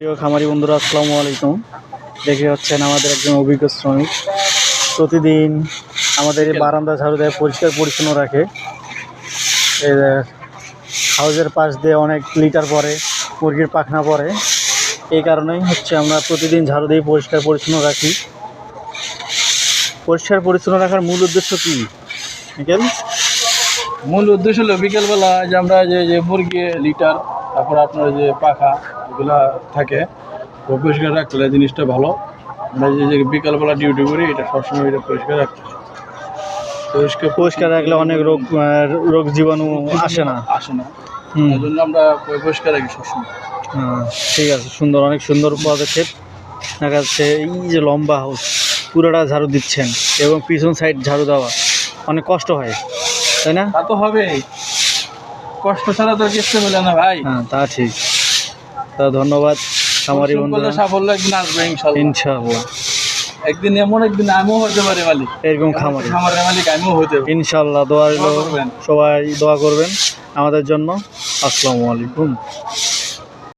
প্রিয় খামারি বন্ধুরা, আসসালামু আলাইকুম। দেখে হচ্ছেন আমাদের একজন অভিজ্ঞ শ্রমিক। প্রতিদিন আমাদের এই বারান্দা ঝাড়ু দেয়, পরিষ্কার পরিচ্ছন্ন রাখে। হাউজের পাশ দিয়ে অনেক লিটার পরে, মুরগির পাখনা পরে। এই কারণেই হচ্ছে আমরা প্রতিদিন ঝাড়ু দিয়ে পরিষ্কার পরিচ্ছন্ন রাখি। পরিষ্কার পরিচ্ছন্ন রাখার মূল উদ্দেশ্য কী নিকেল মূল উদ্দেশ্য হলো বিকেলবেলা যে আমরা যে যে মুরগি, লিটার, তারপর আপনার যে পাখা এগুলা থাকে। পরিষ্কার রাখলে জিনিসটা ভালো। আমরা যে বিকালবেলা ডিউটি করি এটা সবসময় এটা পরিষ্কার রাখতে। পরিষ্কার পরিষ্কার রাখলে অনেক রোগ রোগ জীবাণু আসে না। আসে না। এই জন্য আমরা পরিষ্কার রাখি সবসময়। হ্যাঁ, ঠিক আছে সুন্দর অনেক সুন্দর পদক্ষেপ। দেখা যাচ্ছে এই যে লম্বা হাউস পুরোটা ঝাড়ু দিচ্ছেন এবং পিছন সাইড ঝাড়ু দেওয়া অনেক কষ্ট হয় তাই না? তা তো হবে কষ্ট ছাড়া তো কিছু মেলে না ভাই। হ্যাঁ তা ঠিক। তা ধন্যবাদ খামারি বন্ধুরা। সাফল্য একদিন আসবে ইনশাল্লাহ। ইনশাআল্লাহ একদিন এমন একদিন আমিও হতে পারি মালিক। এরকম খামারি। খামারের মালিক আমিও হতে পারি। ইনশাল্লাহ দোয়া। সবাই দোয়া করবেন আমাদের জন্য। আসসালামু আলাইকুম।